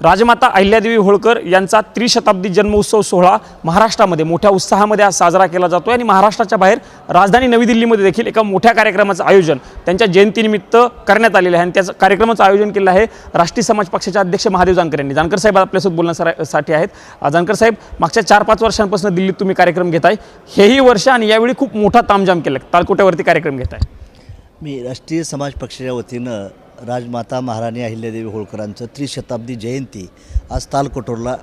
राजमाता अहिल्यादेवी होळकर यांचा त्रिशताब्दी जन्मोत्सव सोहळा महाराष्ट्रामध्ये मोठ्या उत्साहामध्ये आज साजरा केला जातो आणि महाराष्ट्राच्या बाहेर राजधानी नवी दिल्लीमध्ये देखील एका मोठ्या कार्यक्रमाचं आयोजन त्यांच्या जयंतीनिमित्त करण्यात आलेलं आहे आणि त्याचं कार्यक्रमाचं आयोजन केलं आहे राष्ट्रीय समाज पक्षाचे अध्यक्ष महादेव जानकर यांनी जानकर साहेब आपल्यासोबत बोलण्यासाठी आहेत. जानकर साहेब मागच्या चार पाच वर्षांपासून दिल्लीत तुम्ही कार्यक्रम घेताय. हेही वर्ष आणि यावेळी खूप मोठा तामजाम केला तालकोट्यावरती कार्यक्रम घेताय. मी राष्ट्रीय समाज पक्षाच्या वतीनं राजमाता महाराणी अहिल्यादेवी होळकरांचं त्रिशताब्दी जयंती आज तालकटोरला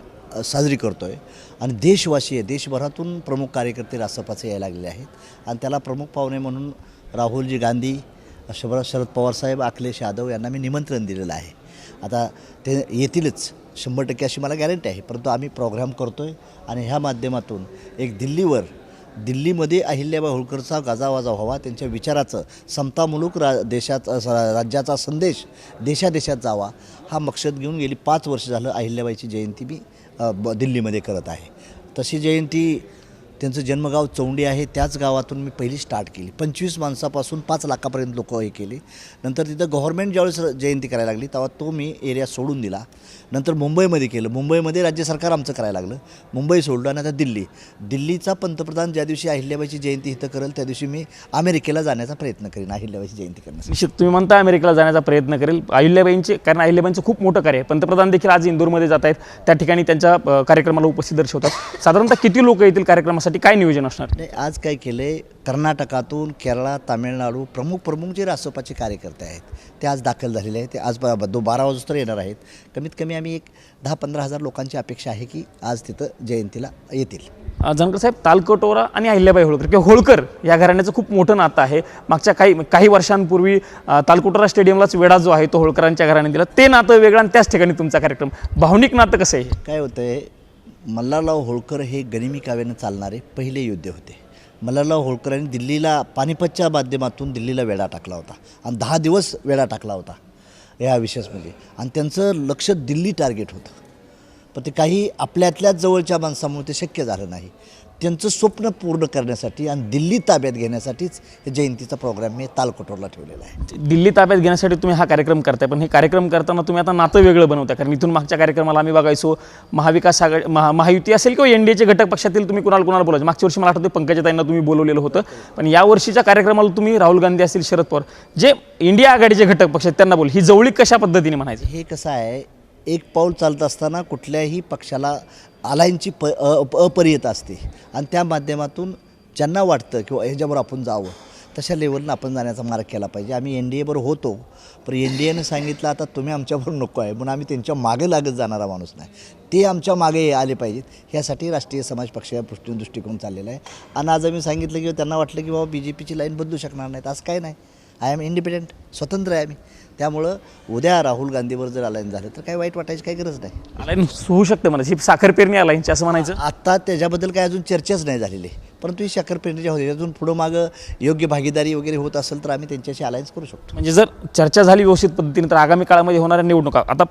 साजरी करतो आहे आणि देशवासी आहे देशभरातून प्रमुख कार्यकर्ते रासपाचे यायला लागले आहेत. आणि त्याला प्रमुख पाहुणे म्हणून राहुलजी गांधी शरद शरद पवारसाहेब अखिलेश यादव यांना मी निमंत्रण दिलेलं आहे. आता ते येतीलच शंभर टक्के अशी मला गॅरंटी आहे. परंतु आम्ही प्रोग्राम करतो आहे आणि ह्या माध्यमातून एक दिल्लीवर दिल्लीमध्ये अहिल्याबाई होळकरचा गाजावाजा व्हावा त्यांच्या विचाराचं समतामुलूक रा देशाचा राज्याचा संदेश देशादेशात जावा हा मकसद घेऊन गेली पाच वर्ष झालं अहिल्याबाईची जयंती मी ब दिल्लीमध्ये करत आहे. तशी जयंती त्यांचं जन्मगाव चौंडी आहे त्याच गावातून मी पहिली स्टार्ट केली. पंचवीस माणसापासून पाच लाखापर्यंत लोक हे केली. नंतर तिथं गव्हर्मेंट ज्यावेळेस जयंती करायला लागली तेव्हा तो मी एरिया सोडून दिला. नंतर मुंबईमध्ये केलं. मुंबईमध्ये राज्य सरकार आमचं करायला लागलं. मुंबई सोडलं आणि आता दिल्ली. दिल्लीचा पंतप्रधान ज्या दिवशी अहिल्याबाईची जयंती इथं करेल त्या दिवशी मी अमेरिकेला जाण्याचा प्रयत्न करेन अहिल्याबाईची जयंती करण्यासाठी. तुम्ही म्हणता अमेरिकेला जाण्याचा प्रयत्न करेल. अहिल्याबाईंचे कारण अहिल्याबाईंचं खूप मोठं कार्य आहे. पंतप्रधान देखील आज इंदोरमध्ये जात आहेत. त्या ठिकाणी त्यांच्या कार्यक्रमाला उपस्थित दर्शवतात. साधारणतः किती लोक येतील कार्यक्रमासाठी? काय नियोजन असणार? नाही आज काय केलं आहे कर्नाटकातून केरळा तामिळनाडू प्रमुख प्रमुख जे रासपाचे कार्यकर्ते आहेत ते आज दाखल झालेले आहेत. ते आज ब- दो बारा वाजता येणार आहेत. कमीत कमी आम्ही एक दहा पंधरा हजार लोकांची अपेक्षा आहे की आज तिथं जयंतीला येतील. अ, जानकर साहेब तालकटोरा आणि अहिल्याबाई होळकर किंवा होळकर या घराण्याचं खूप मोठं नातं आहे. मागच्या काही काही वर्षांपूर्वी अ, तालकोटोरा स्टेडियमलाच वेढा जो आहे तो होळकरांच्या घराने दिला. ते नातं वेगळं आणि त्याच ठिकाणी तुमचा कार्यक्रम. भावनिक नातं कसं आहे काय होतं आहे मल्हारराव होळकर हे गनिमी काव्यानं चालणारे पहिले योद्धे होते. मल्हारराव होळकरांनी दिल्लीला पानिपतच्या माध्यमातून दिल्लीला वेढा टाकला होता आणि दहा दिवस वेढा टाकला होता या विशेषमध्ये आणि त्यांचं लक्ष दिल्ली टार्गेट होतं. पण ते काही आपल्यातल्याच जवळच्या माणसामुळे ते शक्य झालं नाही. त्यांचं स्वप्न पूर्ण करण्यासाठी आणि दिल्ली ताब्यात घेण्यासाठीच हे जयंतीचा प्रोग्राम मी तालकोटोरला ठेवलेला आहे. दिल्ली ताब्यात घेण्यासाठी तुम्ही हा कार्यक्रम करताय पण हे कार्यक्रम करताना तुम्ही आता नातं वेगळं बनवताय कारण इथून मागच्या कार्यक्रमाला आम्ही बघायचो महाविकास आघाडी महा महायुती असेल किंवा एन डी एचे घटक पक्षातील तुम्ही कुणाला कुणाला बोलायचं? मागच्या वर्षी मला आठवते पंकजाताईंना तुम्ही बोलवलेलं होतं पण या वर्षीच्या कार्यक्रमाला तुम्ही राहुल गांधी असतील शरद पवार जे इंडिया आघाडीचे घटक पक्ष आहेत त्यांना बोल ही जवळीक कशा पद्धतीने म्हणायची? हे कसं आहे एक पाऊल चालत असताना कुठल्याही पक्षाला आलायनची प अ- अपरियता असते. आणि त्या माध्यमातून ज्यांना वाटतं किंवा ह्याच्यावर आपण जावं तशा लेवलनं आपण जाण्याचा मार्ग केला पाहिजे. आम्ही एन डी एबरोबर होतो पण एन डी एनं सांगितलं आता तुम्ही आमच्यावर नको आहे म्हणून आम्ही त्यांच्या मागे लागत जाणारा माणूस नाही. ते आमच्या मागे आले पाहिजेत ह्यासाठी राष्ट्रीय समाज पक्षाच्या दृष्टीने दृष्टिकोन चाललेला आहे. आणि आज आम्ही सांगितलं की त्यांना वाटलं की बाबा बी जे पीची लाईन बदलू शकणार नाहीत असं काय नाही. आय एम इंडिपेंडंट स्वतंत्र आहे आम्ही. त्यामुळं उद्या राहुल गांधीवर जर अलायन झालं तर काही वाईट वाटायची काही गरज नाही. आलाय होऊ शकते मला ही साखर पेरणी आलायची असं म्हणायचं? आत्ता त्याच्याबद्दल काही अजून चर्चाच नाही झालेली. परंतु ही साखर पेरणीच्या होते अजून पुढं मागं योग्य भागीदारी वगैरे होत असेल तर आम्ही त्यांच्याशी अलायन्स करू शकतो. म्हणजे जर चर्चा झाली व्यवस्थित पद्धतीने तर आगामी काळामध्ये होणाऱ्या निवडणुका आता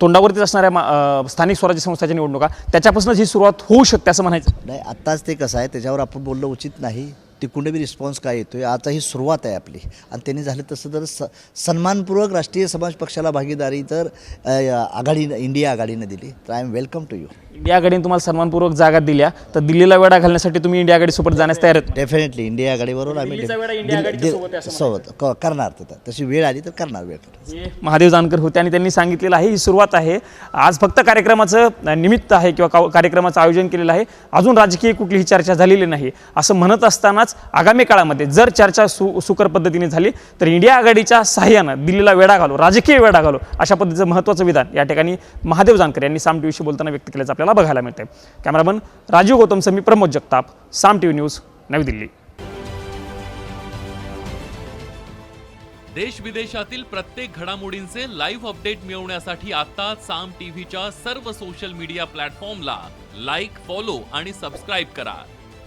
तोंडावरतीच असणाऱ्या मा- अ, स्थानिक स्वराज्य संस्थाच्या निवडणुका त्याच्यापासूनच ही सुरुवात होऊ शकते असं म्हणायचं. नाही आत्ताच ते कसं आहे त्याच्यावर आपण बोलणं उचित नाही. तिकडून बी रिस्पॉन्स काय येतो आहे आता ही सुरुवात आहे आपली. आणि त्यांनी झालं तसं तर स सन्मानपूर्वक राष्ट्रीय समाज पक्षाला भागीदारी तर अ, आघाडीनं इंडिया आघाडीनं दिली. तर I am welcome to you India आघाडीने तुम्हाला सन्मानपूर्वक जागा दिल्या. तर दिल्लीला वेढा घालण्यासाठी तुम्ही इंडिया आघाडी सोबत जाण्यास तयार डेफिनेटली इंडिया आघाडीबरोबर आम्ही वेळा सोबत करणार तिथं तशी वेळ आली तर करणार वेळ महादेव जानकर होते आणि त्यांनी सांगितलेलं आहे ही सुरुवात आहे. आज फक्त कार्यक्रमाचं निमित्त आहे किंवा का- कार्यक्रमाचं आयोजन केलेलं आहे. अजून राजकीय कुठलीही चर्चा झालेली नाही. असं म्हणत असतानाच आगामी काळामध्ये जर चर्चा सु सुकर पद्धतीने झाली तर इंडिया आघाडीच्या सहाय्यानं दिल्लीला वेढा घालो राजकीय वेढा घालो अशा पद्धतीचं महत्त्वाचं विधान या ठिकाणी महादेव जानकर यांनी साम टीव्हीशी बोलताना व्यक्त केल्याचं आपल्याला बघायला मिळतंय. Cameraman Rajeev Gautam Sami Pramod Jagtap Saam TV news नवी दिल्ली. देश विदेशातील प्रत्येक घडामोडींचे लाईव्ह अपडेट मिळवण्यासाठी आता साम टीव्हीच्या सर्व सोशल मीडिया प्लॅटफॉर्मला लाईक फॉलो आणि सबस्क्राईब करा.